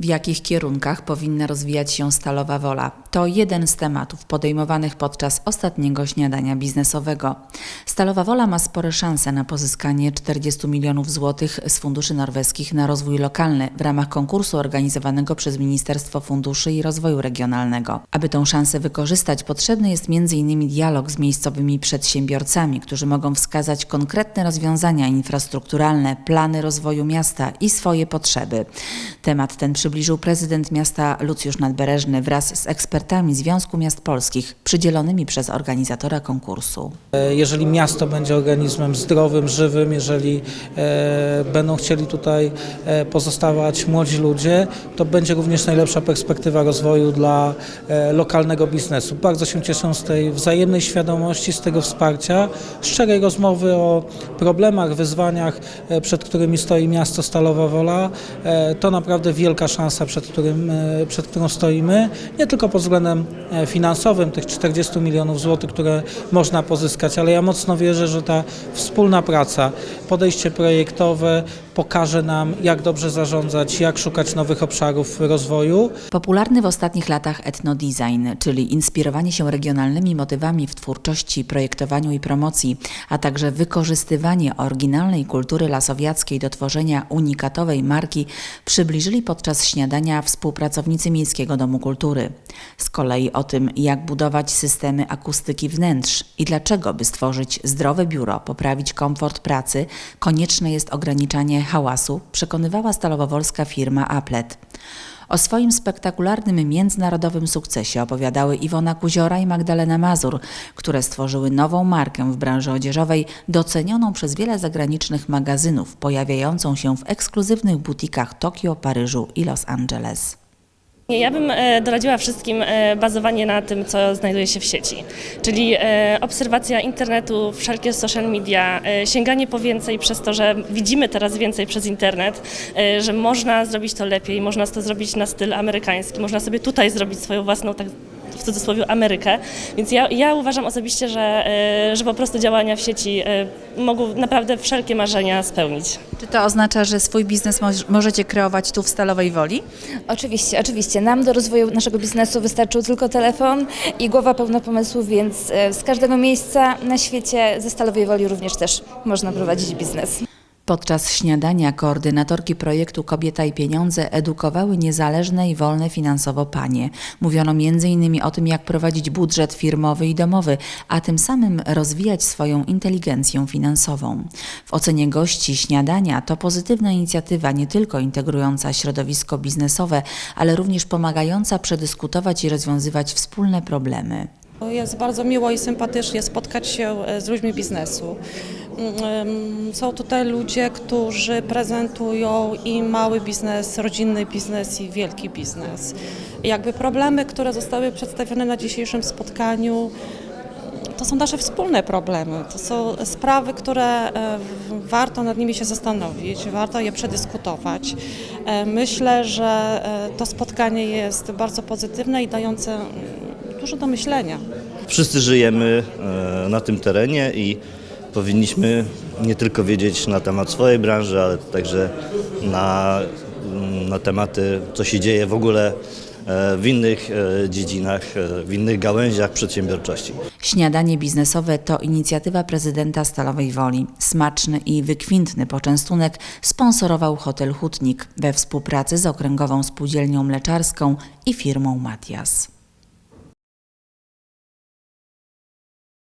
W jakich kierunkach powinna rozwijać się Stalowa Wola? To jeden z tematów podejmowanych podczas ostatniego śniadania biznesowego. Stalowa Wola ma spore szanse na pozyskanie 40 milionów złotych z funduszy norweskich na rozwój lokalny w ramach konkursu organizowanego przez Ministerstwo Funduszy i Rozwoju Regionalnego. Aby tę szansę wykorzystać, potrzebny jest m.in. dialog z miejscowymi przedsiębiorcami, którzy mogą wskazać konkretne rozwiązania infrastrukturalne, plany rozwoju miasta i swoje potrzeby. Temat ten przybliżył prezydent miasta Lucjusz Nadbereżny wraz z ekspertami Związku Miast Polskich przydzielonymi przez organizatora konkursu. E, Jeżeli miasto będzie organizmem zdrowym, żywym, jeżeli e, będą chcieli tutaj e, pozostawać młodzi ludzie, to będzie również najlepsza perspektywa rozwoju dla e, lokalnego biznesu. Bardzo się cieszę z tej wzajemnej świadomości, z tego wsparcia, szczerej rozmowy o problemach, wyzwaniach, e, przed którymi stoi miasto Stalowa Wola. E, To naprawdę wielka szansa, przed, którym, e, przed którą stoimy, nie tylko pod względem e, finansowym, tych 40 milionów złotych, które można pozyskać, ale ja mocno wierzę, że ta wspólna praca, podejście projektowe pokaże nam, jak dobrze zarządzać, jak szukać nowych obszarów rozwoju. Popularny w ostatnich latach etnodesign, czyli inspirowanie się regionalnymi motywami w twórczości, projektowaniu i promocji, a także wykorzystywanie oryginalnej kultury lasowiackiej do tworzenia unikatowej marki, przybliżyli podczas śniadania współpracownicy Miejskiego Domu Kultury. Z kolei o tym, jak budować systemy akustyki wnętrz i dlaczego, by stworzyć zdrowe biuro, poprawić komfort pracy, konieczne jest ograniczanie hałasu, przekonywała stalowowolska firma Aplet. O swoim spektakularnym międzynarodowym sukcesie opowiadały Iwona Kuziora i Magdalena Mazur, które stworzyły nową markę w branży odzieżowej, docenioną przez wiele zagranicznych magazynów, pojawiającą się w ekskluzywnych butikach Tokio, Paryżu i Los Angeles. Ja bym e, doradziła wszystkim e, bazowanie na tym, co znajduje się w sieci, czyli e, obserwacja internetu, wszelkie social media, sięganie po więcej przez to, że widzimy teraz więcej przez internet, że można zrobić to lepiej, można to zrobić na styl amerykański, można sobie tutaj zrobić swoją własną, tak w cudzysłowie, Amerykę. Więc ja, ja uważam osobiście, że, e, że po prostu działania w sieci e, mogą naprawdę wszelkie marzenia spełnić. Czy to oznacza, że swój biznes moż- możecie kreować tu w Stalowej Woli? Oczywiście, oczywiście. Nam do rozwoju naszego biznesu wystarczył tylko telefon i głowa pełna pomysłów, więc e, z każdego miejsca na świecie ze Stalowej Woli również też można prowadzić biznes. Podczas śniadania koordynatorki projektu Kobieta i Pieniądze edukowały niezależne i wolne finansowo panie. Mówiono m.in. o tym, jak prowadzić budżet firmowy i domowy, a tym samym rozwijać swoją inteligencję finansową. W ocenie gości śniadania to pozytywna inicjatywa nie tylko integrująca środowisko biznesowe, ale również pomagająca przedyskutować i rozwiązywać wspólne problemy. Jest bardzo miło i sympatycznie spotkać się e, z ludźmi biznesu. Są tutaj ludzie, którzy prezentują i mały biznes, rodzinny biznes i wielki biznes. Jakby problemy, które zostały przedstawione na dzisiejszym spotkaniu, to są nasze wspólne problemy. To są sprawy, które warto nad nimi się zastanowić, warto je przedyskutować. Myślę, że e, to spotkanie jest bardzo pozytywne i dające dużo do myślenia. Wszyscy żyjemy e, na tym terenie i powinniśmy nie tylko wiedzieć na temat swojej branży, ale także na, na tematy, co się dzieje w ogóle e, w innych e, dziedzinach, e, w innych gałęziach przedsiębiorczości. Śniadanie biznesowe to inicjatywa prezydenta Stalowej Woli. Smaczny i wykwintny poczęstunek sponsorował hotel Hutnik we współpracy z Okręgową Spółdzielnią Mleczarską i firmą Matias.